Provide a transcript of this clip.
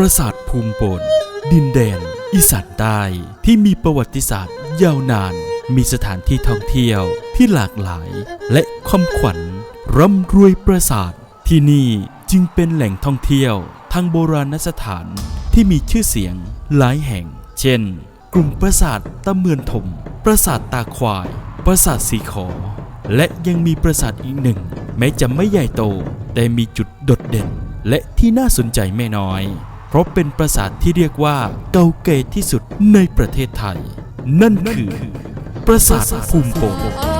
ปราสาทภูมิปนดินแดน อีสานใต้ที่มีประวัติศาสตร์ยาวนาน มีสถานที่ท่องเที่ยวที่หลากหลาย และความขวัญร่ำรวยปราสาทที่นี่จึงเป็นแหล่งท่องเที่ยว ทางโบราณสถานที่มีชื่อเสียงหลายแห่ง เช่น กลุ่มปราสาทตะเมือนถม ปราสาทตาควาย ปราสาทสีขอ และยังมีปราสาทอีกหนึ่ง แม้จะไม่ใหญ่โต แต่มีจุดโดดเด่น และที่น่าสนใจไม่น้อย ราะเป็นปราสาทที่เรียกว่าเก่าเก่ที่สุดในประเทศไทย นั่นคือ ปราสาทภูมิโป่ง